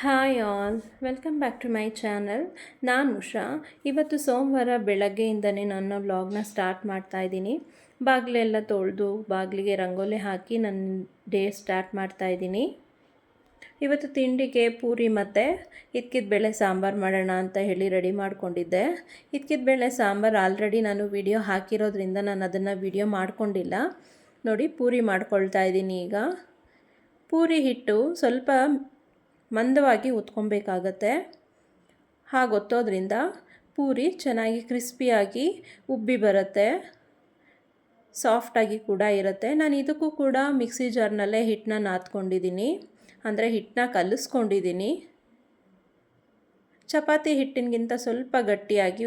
Hi all welcome back to my channel ನಾನು ಉಷಾ. ಇವತ್ತು ಸೋಮವಾರ ಬೆಳಗ್ಗೆಯಿಂದನೇ ನನ್ನ ವ್ಲಾಗ್ನ ಸ್ಟಾರ್ಟ್ ಮಾಡ್ತಾ ಇದ್ದೀನಿ. ಬಾಗಿಲೆಲ್ಲ ತೊಳೆದು, ಬಾಗಿಲಿಗೆ ರಂಗೋಲಿ ಹಾಕಿ ನನ್ನ ಡೇ ಸ್ಟಾರ್ಟ್ ಮಾಡ್ತಾ ಇದ್ದೀನಿ. ಇವತ್ತು ತಿಂಡಿಗೆ ಪೂರಿ ಮತ್ತು ಇದ್ಕಿದ ಬೇಳೆ ಸಾಂಬಾರು ಮಾಡೋಣ ಅಂತ ಹೇಳಿ ರೆಡಿ ಮಾಡ್ಕೊಂಡಿದ್ದೆ. ಇದ್ಕಿದ ಬೇಳೆ ಸಾಂಬಾರು ಆಲ್ರೆಡಿ ನಾನು ವಿಡಿಯೋ ಹಾಕಿರೋದ್ರಿಂದ ನಾನು ಅದನ್ನು ವಿಡಿಯೋ ಮಾಡ್ಕೊಂಡಿಲ್ಲ. ನೋಡಿ, ಪೂರಿ ಮಾಡ್ಕೊಳ್ತಾ ಇದ್ದೀನಿ ಈಗ. ಪೂರಿ ಹಿಟ್ಟು ಸ್ವಲ್ಪ ಮಂದವಾಗಿ ಉತ್ಕೊಬೇಕಾಗತ್ತೆ. ಹಾಗೆ ಒತ್ತೋದ್ರಿಂದ ಪೂರಿ ಚೆನ್ನಾಗಿ ಕ್ರಿಸ್ಪಿಯಾಗಿ ಉಬ್ಬಿ ಬರುತ್ತೆ. ಸಾಫ್ಟಾಗಿ ಕೂಡ ಇರುತ್ತೆ. ನಾನು ಇದಕ್ಕೂ ಕೂಡ ಮಿಕ್ಸಿ ಜಾರ್ನಲ್ಲೇ ಹಿಟ್ಟನ್ನ ನಾದ್ಕೊಂಡಿದ್ದೀನಿ ಅಂದರೆ ಹಿಟ್ಟನ್ನ ಕಲಿಸ್ಕೊಂಡಿದ್ದೀನಿ ಚಪಾತಿ ಹಿಟ್ಟಿನಗಿಂತ ಸ್ವಲ್ಪ ಗಟ್ಟಿಯಾಗಿ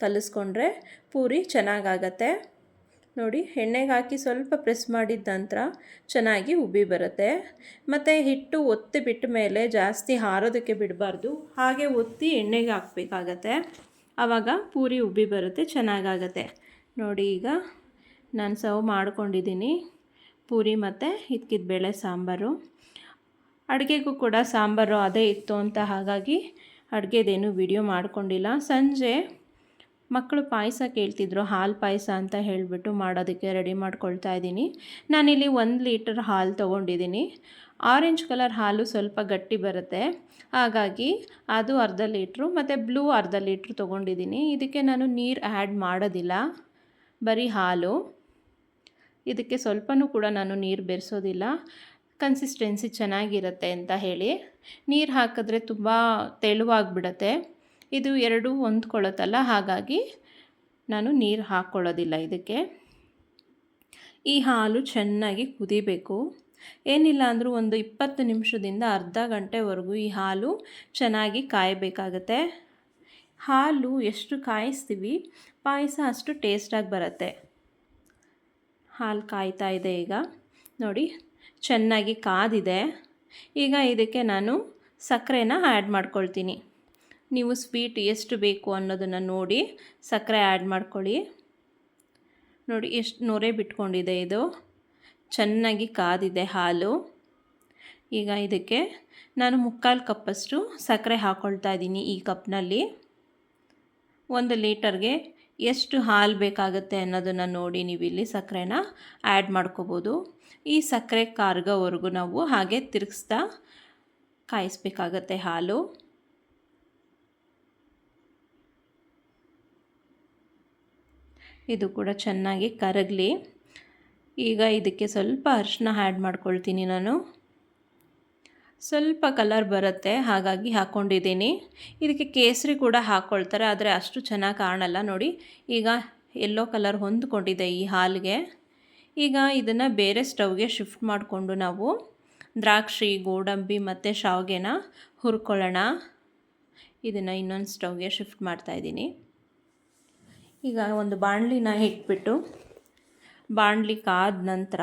ಕಲಿಸ್ಕೊಂಡ್ರೆ ಪೂರಿ ಚೆನ್ನಾಗಾಗತ್ತೆ. ನೋಡಿ, ಎಣ್ಣೆಗೆ ಹಾಕಿ ಸ್ವಲ್ಪ ಪ್ರೆಸ್ ಮಾಡಿದ ನಂತರ ಚೆನ್ನಾಗಿ ಉಬ್ಬಿ ಬರುತ್ತೆ. ಮತ್ತು ಹಿಟ್ಟು ಒತ್ತಿ ಬಿಟ್ಟ ಮೇಲೆ ಜಾಸ್ತಿ ಹಾರೋದಕ್ಕೆ ಬಿಡಬಾರ್ದು. ಹಾಗೆ ಒತ್ತಿ ಎಣ್ಣೆಗೆ ಹಾಕಬೇಕಾಗತ್ತೆ. ಆವಾಗ ಪೂರಿ ಉಬ್ಬಿ ಬರುತ್ತೆ, ಚೆನ್ನಾಗಾಗತ್ತೆ. ನೋಡಿ, ಈಗ ನಾನು ಸರ್ವ್ ಮಾಡ್ಕೊಂಡಿದ್ದೀನಿ ಪೂರಿ ಮತ್ತು ಇದ್ಕಿದ ಬೇಳೆ ಸಾಂಬಾರು. ಅಡುಗೆಗೂ ಕೂಡ ಸಾಂಬಾರು ಅದೇ ಇತ್ತು ಅಂತ ಹಾಗಾಗಿ ಅಡುಗೆದೇನು ವಿಡಿಯೋ ಮಾಡ್ಕೊಂಡಿಲ್ಲ. ಸಂಜೆ ಮಕ್ಕಳು ಪಾಯಸ ಕೇಳ್ತಿದ್ರು, ಹಾಲು ಪಾಯಸ ಅಂತ ಹೇಳಿಬಿಟ್ಟು ಮಾಡೋದಕ್ಕೆ ರೆಡಿ ಮಾಡ್ಕೊಳ್ತಾ ಇದ್ದೀನಿ. ನಾನಿಲ್ಲಿ ಒಂದು ಲೀಟರ್ ಹಾಲು ತೊಗೊಂಡಿದ್ದೀನಿ. ಆರೆಂಜ್ ಕಲರ್ ಹಾಲು ಸ್ವಲ್ಪ ಗಟ್ಟಿ ಬರುತ್ತೆ. ಹಾಗಾಗಿ ಅದು ಅರ್ಧ ಲೀಟ್ರು ಮತ್ತು ಬ್ಲೂ ಅರ್ಧ ಲೀಟ್ರ್ ತೊಗೊಂಡಿದ್ದೀನಿ. ಇದಕ್ಕೆ ನಾನು ನೀರು ಆ್ಯಡ್ ಮಾಡೋದಿಲ್ಲ, ಬರೀ ಹಾಲು. ಇದಕ್ಕೆ ಸ್ವಲ್ಪನೂ ಕೂಡ ನಾನು ನೀರು ಬೆರೆಸೋದಿಲ್ಲ. ಕನ್ಸಿಸ್ಟೆನ್ಸಿ ಚೆನ್ನಾಗಿರುತ್ತೆ ಅಂತ ಹೇಳಿ. ನೀರು ಹಾಕಿದ್ರೆ ತುಂಬ ತೆಳುವಾಗಿಬಿಡತ್ತೆ. ಇದು ಎರಡೂ ಹೊಂದ್ಕೊಳ್ಳುತ್ತಲ್ಲ, ಹಾಗಾಗಿ ನಾನು ನೀರು ಹಾಕ್ಕೊಳ್ಳೋದಿಲ್ಲ ಇದಕ್ಕೆ. ಈ ಹಾಲು ಚೆನ್ನಾಗಿ ಕುದಿಬೇಕು. ಏನಿಲ್ಲ ಅಂದರೂ ಒಂದು ಇಪ್ಪತ್ತು ನಿಮಿಷದಿಂದ ಅರ್ಧ ಗಂಟೆವರೆಗೂ ಈ ಹಾಲು ಚೆನ್ನಾಗಿ ಕಾಯಬೇಕಾಗತ್ತೆ. ಹಾಲು ಎಷ್ಟು ಕಾಯಿಸ್ತೀವಿ, ಪಾಯಸ ಅಷ್ಟು ಟೇಸ್ಟಾಗಿ ಬರುತ್ತೆ. ಹಾಲು ಕಾಯ್ತಾ ಇದೆ ಈಗ. ನೋಡಿ, ಚೆನ್ನಾಗಿ ಕಾದಿದೆ. ಈಗ ಇದಕ್ಕೆ ನಾನು ಸಕ್ಕರೆನ ಆ್ಯಡ್ ಮಾಡ್ಕೊಳ್ತೀನಿ. ನೀವು ಸ್ವೀಟ್ ಎಷ್ಟು ಬೇಕು ಅನ್ನೋದನ್ನು ನೋಡಿ ಸಕ್ಕರೆ ಆ್ಯಡ್ ಮಾಡ್ಕೊಳ್ಳಿ. ನೋಡಿ, ಎಷ್ಟು ನೊರೆ ಬಿಟ್ಕೊಂಡಿದೆ ಇದು. ಚೆನ್ನಾಗಿ ಕಾದಿದೆ ಹಾಲು. ಈಗ ಇದಕ್ಕೆ ನಾನು ಮುಕ್ಕಾಲು ಕಪ್ಪಷ್ಟು ಸಕ್ಕರೆ ಹಾಕ್ಕೊಳ್ತಾ ಇದ್ದೀನಿ ಈ ಕಪ್ನಲ್ಲಿ. ಒಂದು ಲೀಟರ್ಗೆ ಎಷ್ಟು ಹಾಲು ಬೇಕಾಗುತ್ತೆ ಅನ್ನೋದನ್ನು ನೋಡಿ ನೀವು ಇಲ್ಲಿ ಸಕ್ಕರೆನ ಆ್ಯಡ್ ಮಾಡ್ಕೋಬೋದು. ಈ ಸಕ್ಕರೆ ಕಾರ್ಗೋವರೆಗೂ ನಾವು ಹಾಗೆ ತಿರುಗಿಸ್ತಾ ಕಾಯಿಸ್ಬೇಕಾಗತ್ತೆ ಹಾಲು. ಇದು ಕೂಡ ಚೆನ್ನಾಗಿ ಕರಗಲಿ. ಈಗ ಇದಕ್ಕೆ ಸ್ವಲ್ಪ ಅರಿಶಿನ ಆ್ಯಡ್ ಮಾಡ್ಕೊಳ್ತೀನಿ ನಾನು. ಸ್ವಲ್ಪ ಕಲರ್ ಬರುತ್ತೆ, ಹಾಗಾಗಿ ಹಾಕ್ಕೊಂಡಿದ್ದೀನಿ ಇದಕ್ಕೆ ಕೇಸರಿ ಕೂಡ ಹಾಕ್ಕೊಳ್ತಾರೆ ಆದರೆ ಅಷ್ಟು ಚೆನ್ನಾಗಿ ಕಾಣಲ್ಲ. ನೋಡಿ, ಈಗ ಎಲ್ಲೋ ಕಲರ್ ಹೊಂದ್ಕೊಂಡಿದೆ ಈ ಹಾಲಿಗೆ. ಈಗ ಇದನ್ನು ಬೇರೆ ಸ್ಟವ್ಗೆ ಶಿಫ್ಟ್ ಮಾಡಿಕೊಂಡು ನಾವು ದ್ರಾಕ್ಷಿ, ಗೋಡಂಬಿ ಮತ್ತು ಶಾವಿಗೆನ ಹುರ್ಕೊಳ್ಳೋಣ. ಇದನ್ನು ಇನ್ನೊಂದು ಸ್ಟವ್ಗೆ ಶಿಫ್ಟ್ ಮಾಡ್ತಾಯಿದ್ದೀನಿ ಈಗ ಒಂದು ಬಾಣಲಿನ ಇಟ್ಬಿಟ್ಟು, ಬಾಣಲಿ ಕಾದ ನಂತರ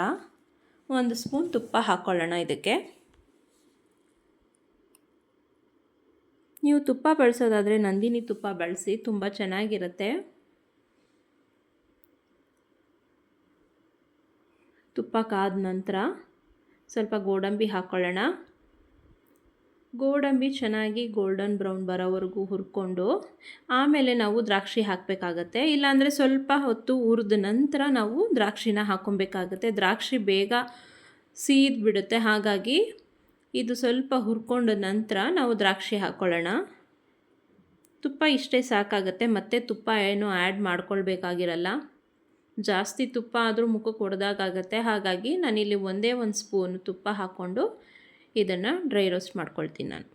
ಒಂದು ಸ್ಪೂನ್ ತುಪ್ಪ ಹಾಕ್ಕೊಳ್ಳೋಣ ಇದಕ್ಕೆ. ನೀವು ತುಪ್ಪ ಬಳಸೋದಾದರೆ ನಂದಿನಿ ತುಪ್ಪ ಬಳಸಿ, ತುಂಬ ಚೆನ್ನಾಗಿರುತ್ತೆ. ತುಪ್ಪ ಕಾದ ನಂತರ ಸ್ವಲ್ಪ ಗೋಡಂಬಿ ಹಾಕ್ಕೊಳ್ಳೋಣ ಗೋಡಂಬಿ ಚೆನ್ನಾಗಿ ಗೋಲ್ಡನ್ ಬ್ರೌನ್ ಬರೋವರೆಗೂ ಹುರ್ಕೊಂಡು ಆಮೇಲೆ ನಾವು ದ್ರಾಕ್ಷಿ ಹಾಕಬೇಕಾಗತ್ತೆ. ಇಲ್ಲಾಂದರೆ ಸ್ವಲ್ಪ ಹೊತ್ತು ಹುರಿದ ನಂತರ ನಾವು ದ್ರಾಕ್ಷಿನ ಹಾಕೊಬೇಕಾಗತ್ತೆ ದ್ರಾಕ್ಷಿ ಬೇಗ ಸೀದ್ ಬಿಡುತ್ತೆ ಹಾಗಾಗಿ ಇದು ಸ್ವಲ್ಪ ಹುರ್ಕೊಂಡ ನಂತರ ನಾವು ದ್ರಾಕ್ಷಿ ಹಾಕ್ಕೊಳ್ಳೋಣ. ತುಪ್ಪ ಇಷ್ಟೇ ಸಾಕಾಗತ್ತೆ. ಮತ್ತು ತುಪ್ಪ ಏನು ಆ್ಯಡ್ ಮಾಡ್ಕೊಳ್ಬೇಕಾಗಿರಲ್ಲ. ಜಾಸ್ತಿ ತುಪ್ಪ ಆದರೂ ಮುಖಕ್ಕೆ ಹೊಡೆದಾಗತ್ತೆ ಹಾಗಾಗಿ ನಾನಿಲ್ಲಿ ಒಂದೇ ಒಂದು ಸ್ಪೂನ್ ತುಪ್ಪ ಹಾಕ್ಕೊಂಡು ಇದನ್ನು ಡ್ರೈ ರೋಸ್ಟ್ ಮಾಡ್ಕೊಳ್ತೀನಿ ನಾನು.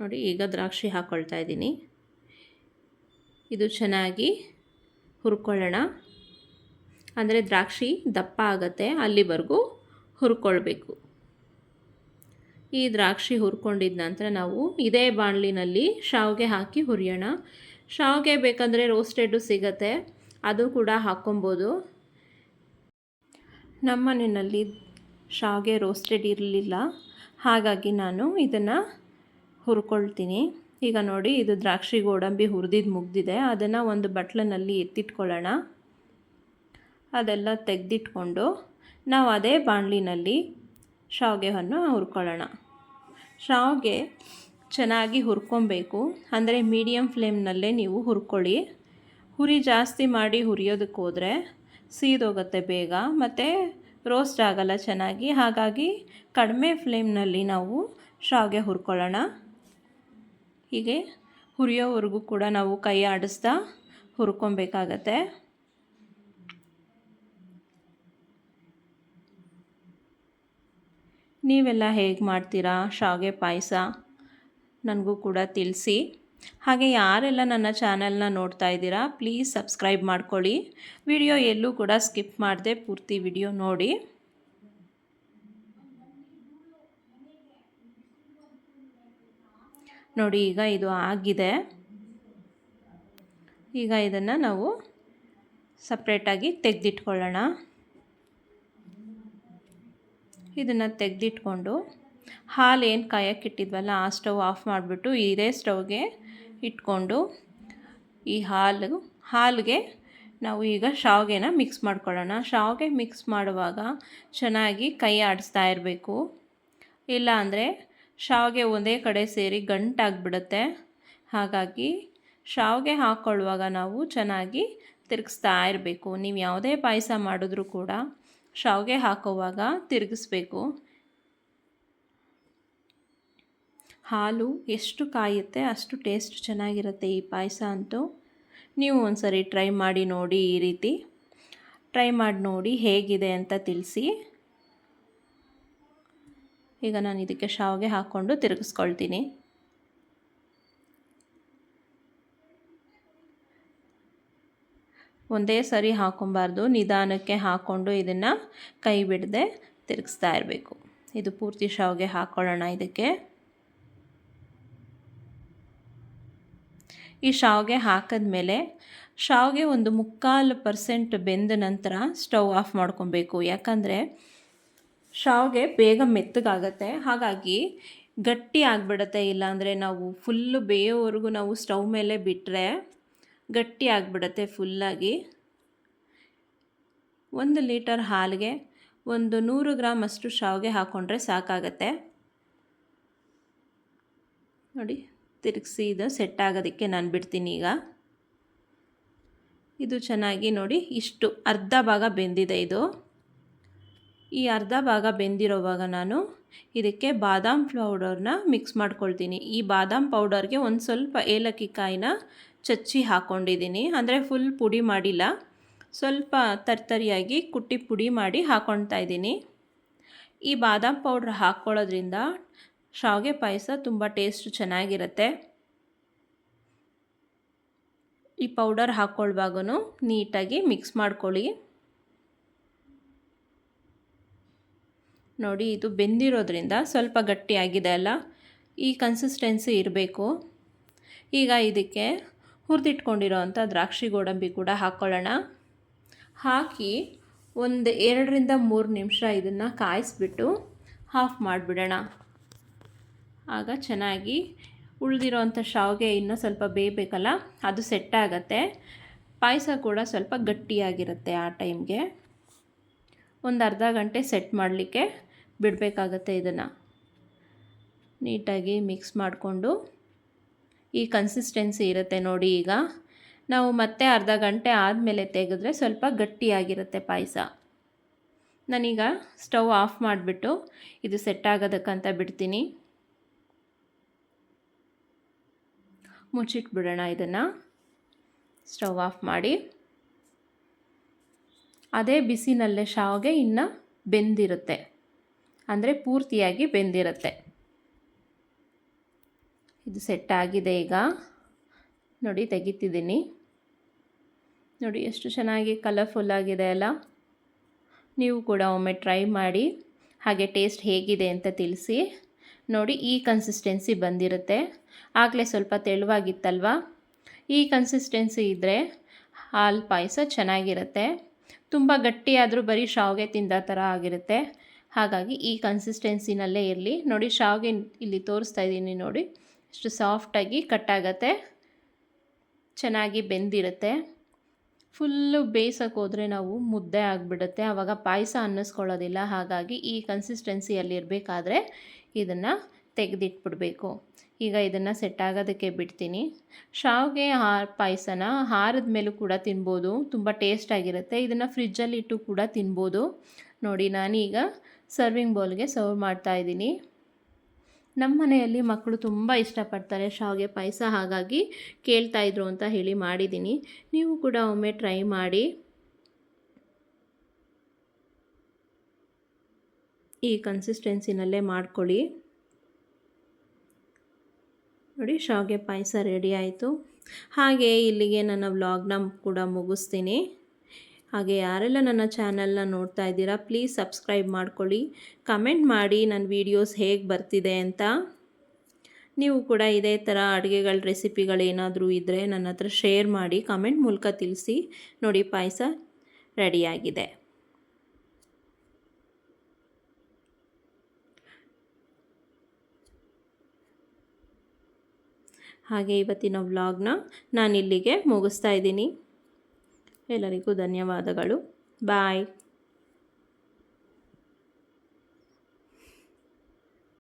ನೋಡಿ, ಈಗ ದ್ರಾಕ್ಷಿ ಹಾಕ್ಕೊಳ್ತಾ ಇದ್ದೀನಿ. ಇದು ಚೆನ್ನಾಗಿ ಹುರ್ಕೊಳ್ಳೋಣ. ಅಂದರೆ ದ್ರಾಕ್ಷಿ ದಪ್ಪ ಆಗುತ್ತೆ, ಅಲ್ಲಿವರೆಗೂ ಹುರ್ಕೊಳ್ಬೇಕು. ಈ ದ್ರಾಕ್ಷಿ ಹುರ್ಕೊಂಡಿದ ನಂತರ ನಾವು ಇದೇ ಬಾಣಲಿನಲ್ಲಿ ಶಾವಿಗೆ ಹಾಕಿ ಹುರಿಯೋಣ. ಶಾವಿಗೆ ಬೇಕಂದರೆ ರೋಸ್ಟೆಡ್ಡು ಸಿಗತ್ತೆ, ಅದು ಕೂಡ ಹಾಕ್ಕೊಬೋದು. ನಮ್ಮ ಮನೆಯಲ್ಲಿ ಶಾವಿಗೆ ರೋಸ್ಟೆಡ್ ಇರಲಿಲ್ಲ. ಹಾಗಾಗಿ ನಾನು ಇದನ್ನು ಹುರ್ಕೊಳ್ತೀನಿ. ಈಗ ನೋಡಿ, ಇದು ದ್ರಾಕ್ಷಿ ಗೋಡಂಬಿ ಹುರಿದಿದ್ದು ಮುಗ್ದಿದೆ. ಅದನ್ನು ಒಂದು ಬಟ್ಲನಲ್ಲಿ ಎತ್ತಿಟ್ಕೊಳ್ಳೋಣ. ಅದೆಲ್ಲ ತೆಗೆದಿಟ್ಕೊಂಡು ನಾವು ಅದೇ ಬಾಣಲಿನಲ್ಲಿ ಶಾವಿಗೆಯನ್ನು ಹುರ್ಕೊಳ್ಳೋಣ. ಶಾವಿಗೆ ಚೆನ್ನಾಗಿ ಹುರ್ಕೊಬೇಕು. ಅಂದರೆ ಮೀಡಿಯಮ್ ಫ್ಲೇಮ್ನಲ್ಲೇ ನೀವು ಹುರ್ಕೊಳ್ಳಿ. ಹುರಿ ಜಾಸ್ತಿ ಮಾಡಿ ಹುರಿಯೋದಕ್ಕೆ ಹೋದರೆ ಸೀದೋಗುತ್ತೆ ಬೇಗ. ಮತ್ತು ರೋಸ್ಟ್ ಆಗಲ್ಲ ಚೆನ್ನಾಗಿ. ಹಾಗಾಗಿ ಕಡಿಮೆ ಫ್ಲೇಮ್ನಲ್ಲಿ ನಾವು ಶಾವಿಗೆ ಹುರ್ಕೊಳ್ಳೋಣ. ಹೀಗೆ ಹುರಿಯೋವರೆಗೂ ಕೂಡ ನಾವು ಕೈ ಆಡಿಸ್ತಾ ಹುರ್ಕೊಬೇಕಾಗತ್ತೆ. ನೀವೆಲ್ಲ ಹೇಗೆ ಮಾಡ್ತೀರಾ ಶಾವಿಗೆ ಪಾಯಸ? ನನಗೂ ಕೂಡ ತಿಳಿಸಿ. ಹಾಗೆ ಯಾರೆಲ್ಲ ನನ್ನ ಚಾನಲ್ನ ನೋಡ್ತಾ ಇದ್ದೀರಾ ಪ್ಲೀಸ್ ಸಬ್ಸ್ಕ್ರೈಬ್ ಮಾಡ್ಕೊಳ್ಳಿ. ವಿಡಿಯೋ ಎಲ್ಲೂ ಕೂಡ ಸ್ಕಿಪ್ ಮಾಡದೆ ಪೂರ್ತಿ ವಿಡಿಯೋ ನೋಡಿ. ನೋಡಿ, ಈಗ ಇದು ಆಗಿದೆ. ಈಗ ಇದನ್ನು ನಾವು ಸಪ್ರೇಟಾಗಿ ತೆಗೆದಿಟ್ಕೊಳ್ಳೋಣ. ಇದನ್ನು ತೆಗೆದಿಟ್ಕೊಂಡು ಹಾಲು ಏನು ಕಾಯಕ್ಕಿಟ್ಟಿದ್ವಲ್ಲ ಆ ಸ್ಟವ್ ಆಫ್ ಮಾಡಿಬಿಟ್ಟು ಇದೇ ಸ್ಟವ್ಗೆ ಇಟ್ಕೊಂಡು ಈ ಹಾಲು, ಹಾಲಿಗೆ ನಾವು ಈಗ ಶಾವಿಗೆನ ಮಿಕ್ಸ್ ಮಾಡ್ಕೊಳ್ಳೋಣ. ಶಾವಿಗೆ ಮಿಕ್ಸ್ ಮಾಡುವಾಗ ಚೆನ್ನಾಗಿ ಕೈ ಆಡಿಸ್ತಾ ಇರಬೇಕು. ಇಲ್ಲ ಅಂದರೆ ಶಾವಿಗೆ ಒಂದೇ ಕಡೆ ಸೇರಿ ಗಂಟಾಗ್ಬಿಡುತ್ತೆ. ಹಾಗಾಗಿ ಶಾವಿಗೆ ಹಾಕ್ಕೊಳ್ಳುವಾಗ ನಾವು ಚೆನ್ನಾಗಿ ತಿರುಗಿಸ್ತಾ ಇರಬೇಕು. ನೀವು ಯಾವುದೇ ಪಾಯಸ ಮಾಡಿದ್ರೂ ಕೂಡ ಶಾವಿಗೆ ಹಾಕುವಾಗ ತಿರುಗಿಸ್ಬೇಕು. ಹಾಲು ಎಷ್ಟು ಕಾಯುತ್ತೆ, ಅಷ್ಟು ಟೇಸ್ಟ್ ಚೆನ್ನಾಗಿರುತ್ತೆ ಈ ಪಾಯಸ ಅಂತೂ. ನೀವು ಒಂದು ಸರಿ ಟ್ರೈ ಮಾಡಿ ನೋಡಿ ಈ ರೀತಿ. ಟ್ರೈ ಮಾಡಿ ನೋಡಿ ಹೇಗಿದೆ ಅಂತ ತಿಳಿಸಿ. ಈಗ ನಾನು ಇದಕ್ಕೆ ಶಾವಿಗೆ ಹಾಕ್ಕೊಂಡು ತಿರುಗಿಸ್ಕೊಳ್ತೀನಿ. ಒಂದೇ ಸರಿ ಹಾಕೊಬಾರ್ದು, ನಿಧಾನಕ್ಕೆ ಹಾಕ್ಕೊಂಡು ಇದನ್ನು ಕೈ ಬಿಡದೆ ತಿರುಗಿಸ್ತಾ ಇರಬೇಕು. ಇದು ಪೂರ್ತಿ ಶಾವಿಗೆ ಹಾಕ್ಕೊಳ್ಳೋಣ ಇದಕ್ಕೆ. ಈ ಶಾವಿಗೆ ಹಾಕಿದ್ಮೇಲೆ ಶಾವಿಗೆ ಒಂದು ಮುಕ್ಕಾಲು ಪರ್ಸೆಂಟ್ ಬೆಂದ ನಂತರ ಸ್ಟವ್ ಆಫ್ ಮಾಡ್ಕೊಬೇಕು. ಯಾಕಂದರೆ ಶಾವಿಗೆ ಬೇಗ ಮೆತ್ತಗಾಗತ್ತೆ. ಹಾಗಾಗಿ ಗಟ್ಟಿ ಆಗಿಬಿಡತ್ತೆ. ಇಲ್ಲಾಂದರೆ ನಾವು ಫುಲ್ಲು ಬೇಯೋವರೆಗೂ ನಾವು ಸ್ಟವ್ ಮೇಲೆ ಬಿಟ್ಟರೆ ಗಟ್ಟಿ ಆಗಿಬಿಡತ್ತೆ ಫುಲ್ಲಾಗಿ ಒಂದು ಲೀಟರ್ ಹಾಲಿಗೆ ಒಂದು ನೂರು ಗ್ರಾಮ್ ಅಷ್ಟು ಶಾವಿಗೆ ಹಾಕ್ಕೊಂಡ್ರೆ ಸಾಕಾಗತ್ತೆ. ನೋಡಿ. ತಿರುಗಿಸಿ ಇದು ಸೆಟ್ ಆಗೋದಕ್ಕೆ ನಾನು ಬಿಡ್ತೀನಿ ಈಗ. ಇದು ಚೆನ್ನಾಗಿ ನೋಡಿ ಇಷ್ಟು ಅರ್ಧ ಭಾಗ ಬೆಂದಿದೆ ಇದು. ಈ ಅರ್ಧ ಭಾಗ ಬೆಂದಿರೋವಾಗ ನಾನು ಇದಕ್ಕೆ ಬಾದಾಮ್ ಪೌಡರ್ನ ಮಿಕ್ಸ್ ಮಾಡ್ಕೊಳ್ತೀನಿ. ಈ ಬಾದಾಮ್ ಪೌಡರ್ಗೆ ಒಂದು ಸ್ವಲ್ಪ ಏಲಕ್ಕಿ ಕಾಯಿನ ಚಚ್ಚಿ ಹಾಕ್ಕೊಂಡಿದ್ದೀನಿ ಅಂದರೆ ಫುಲ್ ಪುಡಿ ಮಾಡಿಲ್ಲ. ಸ್ವಲ್ಪ ತರ್ತರಿಯಾಗಿ ಕುಟ್ಟಿ ಪುಡಿ ಮಾಡಿ ಹಾಕ್ಕೊಳ್ತಾ ಇದ್ದೀನಿ. ಈ ಬಾದಾಮ್ ಪೌಡ್ರ್ ಹಾಕ್ಕೊಳ್ಳೋದ್ರಿಂದ ಶಾವಿಗೆ ಪಾಯಸ ತುಂಬ ಟೇಸ್ಟ್ ಚೆನ್ನಾಗಿರುತ್ತೆ. ಈ ಪೌಡರ್ ಹಾಕ್ಕೊಳ್ವಾಗೂ ನೀಟಾಗಿ ಮಿಕ್ಸ್ ಮಾಡ್ಕೊಳ್ಳಿ. ನೋಡಿ, ಇದು ಬೆಂದಿರೋದ್ರಿಂದ ಸ್ವಲ್ಪ ಗಟ್ಟಿಯಾಗಿದೆ ಅಲ್ಲ? ಈ ಕನ್ಸಿಸ್ಟೆನ್ಸಿ ಇರಬೇಕು. ಈಗ ಇದಕ್ಕೆ ಹುರಿದಿಟ್ಕೊಂಡಿರೋ ಅಂಥ ದ್ರಾಕ್ಷಿ ಗೋಡಂಬಿ ಕೂಡ ಹಾಕ್ಕೊಳ್ಳೋಣ. ಹಾಕಿ ಒಂದು ಎರಡರಿಂದ ಮೂರು ನಿಮಿಷ ಇದನ್ನು ಕಾಯಿಸ್ಬಿಟ್ಟು ಹಾಫ್ ಮಾಡಿಬಿಡೋಣ. ಆಗ ಚೆನ್ನಾಗಿ ಉಳಿದಿರೋವಂಥ ಶಾವಿಗೆ ಇನ್ನೂ ಸ್ವಲ್ಪ ಬೇಯಬೇಕಲ್ಲ? ಅದು ಸೆಟ್ ಆಗುತ್ತೆ. ಪಾಯಸ ಕೂಡ ಸ್ವಲ್ಪ ಗಟ್ಟಿಯಾಗಿರುತ್ತೆ ಆ ಟೈಮ್ಗೆ. ಒಂದು ಅರ್ಧ ಗಂಟೆ ಸೆಟ್ ಮಾಡಲಿಕ್ಕೆ ಬಿಡಬೇಕಾಗತ್ತೆ ಇದನ್ನು. ನೀಟಾಗಿ ಮಿಕ್ಸ್ ಮಾಡಿಕೊಂಡು ಈ ಕನ್ಸಿಸ್ಟೆನ್ಸಿ ಇರುತ್ತೆ ನೋಡಿ ಈಗ. ನಾವು ಮತ್ತೆ ಅರ್ಧ ಗಂಟೆ ಆದಮೇಲೆ ತೆಗೆದ್ರೆ ಸ್ವಲ್ಪ ಗಟ್ಟಿಯಾಗಿರುತ್ತೆ ಪಾಯಸ. ನಾನೀಗ ಸ್ಟವ್ ಆಫ್ ಮಾಡಿಬಿಟ್ಟು ಇದು ಸೆಟ್ ಆಗೋದಕ್ಕಂತ ಬಿಡ್ತೀನಿ. ಮುಚ್ಚಿಟ್ಬಿಡೋಣ ಇದನ್ನು. ಸ್ಟವ್ ಆಫ್ ಮಾಡಿ. ಅದೇ ಬಿಸಿನಲ್ಲೇ ಶಾವಿಗೆ ಇನ್ನು ಬೆಂದಿರುತ್ತೆ. ಅಂದರೆ ಪೂರ್ತಿಯಾಗಿ ಬೆಂದಿರುತ್ತೆ. ಇದು ಸೆಟ್ ಆಗಿದೆ ಈಗ. ನೋಡಿ, ತೆಗಿತಿದ್ದೀನಿ. ನೋಡಿ, ಎಷ್ಟು ಚೆನ್ನಾಗಿ ಕಲರ್ಫುಲ್ ಆಗಿದೆ ಅಲ್ಲ. ನೀವು ಕೂಡ ಒಮ್ಮೆ ಟ್ರೈ ಮಾಡಿ. ಹಾಗೆ ಟೇಸ್ಟ್ ಹೇಗಿದೆ ಅಂತ ತಿಳಿಸಿ. ನೋಡಿ ಈ ಕನ್ಸಿಸ್ಟೆನ್ಸಿ ಬಂದಿರುತ್ತೆ. ಆಗಲೇ ಸ್ವಲ್ಪ ತೆಳುವಾಗಿತ್ತಲ್ವ? ಈ ಕನ್ಸಿಸ್ಟೆನ್ಸಿ ಇದ್ದರೆ ಹಾಲು ಪಾಯಸ ಚೆನ್ನಾಗಿರುತ್ತೆ. ತುಂಬ ಗಟ್ಟಿಯಾದರೂ ಬರೀ ಶಾವಿಗೆ ತಿಂದ ಥರ ಆಗಿರುತ್ತೆ. ಹಾಗಾಗಿ ಈ ಕನ್ಸಿಸ್ಟೆನ್ಸಿನಲ್ಲೇ ಇರಲಿ. ನೋಡಿ ಶಾವಿಗೆ ಇಲ್ಲಿ ತೋರಿಸ್ತಾ ಇದ್ದೀನಿ ನೋಡಿ. ಇಷ್ಟು ಸಾಫ್ಟಾಗಿ ಕಟ್ಟಾಗತ್ತೆ ಚೆನ್ನಾಗಿ ಬೆಂದಿರುತ್ತೆ. ಫುಲ್ಲು ಬೇಯಿಸೋಕೆ ಹೋದರೆ ನಾವು ಮುದ್ದೆ ಆಗಿಬಿಡುತ್ತೆ. ಆವಾಗ ಪಾಯಸ ಅನ್ನಿಸ್ಕೊಳ್ಳೋದಿಲ್ಲ. ಹಾಗಾಗಿ ಈ ಕನ್ಸಿಸ್ಟೆನ್ಸಿಯಲ್ಲಿ ಇರಬೇಕಾದ್ರೆ ಇದನ್ನು ತೆಗೆದಿಟ್ಬಿಡ್ಬೇಕು. ಈಗ ಇದನ್ನು ಸೆಟ್ ಆಗೋದಕ್ಕೆ ಬಿಡ್ತೀನಿ. ಶಾವಿಗೆ ಹಾರ ಪಾಯಸನ ಹಾರದ ಮೇಲೂ ಕೂಡ ತಿನ್ಬೋದು. ತುಂಬ ಟೇಸ್ಟಾಗಿರುತ್ತೆ ಇದನ್ನು ಫ್ರಿಜ್ಜಲ್ಲಿ ಇಟ್ಟು ಕೂಡ ತಿನ್ಬೋದು. ನೋಡಿ, ನಾನೀಗ ಸರ್ವಿಂಗ್ ಬೌಲ್ಗೆ ಸರ್ವ್ ಮಾಡ್ತಾಯಿದ್ದೀನಿ ನಮ್ಮ ಮನೆಯಲ್ಲಿ ಮಕ್ಕಳು ತುಂಬ ಇಷ್ಟಪಡ್ತಾರೆ. ಶಾವಿಗೆ ಪಾಯಸ ಹಾಗಾಗಿ ಕೇಳ್ತಾಯಿದ್ರು ಅಂತ ಹೇಳಿ ಮಾಡಿದ್ದೀನಿ ನೀವು ಕೂಡ ಒಮ್ಮೆ ಟ್ರೈ ಮಾಡಿ. ಈ ಕನ್ಸಿಸ್ಟೆನ್ಸಿನಲ್ಲೇ ಮಾಡ್ಕೊಳ್ಳಿ. ನೋಡಿ, ಶಾವಿಗೆ ಪಾಯಸ ರೆಡಿ ಆಯಿತು. ಹಾಗೆ ಇಲ್ಲಿಗೆ ನನ್ನ ವ್ಲಾಗ್ನ ಕೂಡ ಮುಗಿಸ್ತೀನಿ. ಹಾಗೆ ಯಾರೆಲ್ಲ ನನ್ನ ಚಾನಲ್ನ ನೋಡ್ತಾ ಇದ್ದೀರಾ ಪ್ಲೀಸ್ ಸಬ್ಸ್ಕ್ರೈಬ್ ಮಾಡ್ಕೊಳ್ಳಿ. ಕಮೆಂಟ್ ಮಾಡಿ ನನ್ನ ವೀಡಿಯೋಸ್ ಹೇಗೆ ಬರ್ತಿದೆ ಅಂತ. ನೀವು ಕೂಡ ಇದೇ ಥರ ಅಡುಗೆಗಳ ರೆಸಿಪಿಗಳೇನಾದರೂ ಇದ್ದರೆ ನನ್ನ ಹತ್ರ ಶೇರ್ ಮಾಡಿ ಕಮೆಂಟ್ ಮೂಲಕ ತಿಳಿಸಿ. ನೋಡಿ, ಪಾಯಸ ರೆಡಿಯಾಗಿದೆ ಹಾಗೆ ಇವತ್ತಿನ ವ್ಲಾಗ್ನ ನಾನಿಲ್ಲಿಗೆ ಮುಗಿಸ್ತಾ ಇದ್ದೀನಿ. ಎಲ್ಲರಿಗೂ ಧನ್ಯವಾದಗಳು. ಬಾಯ್.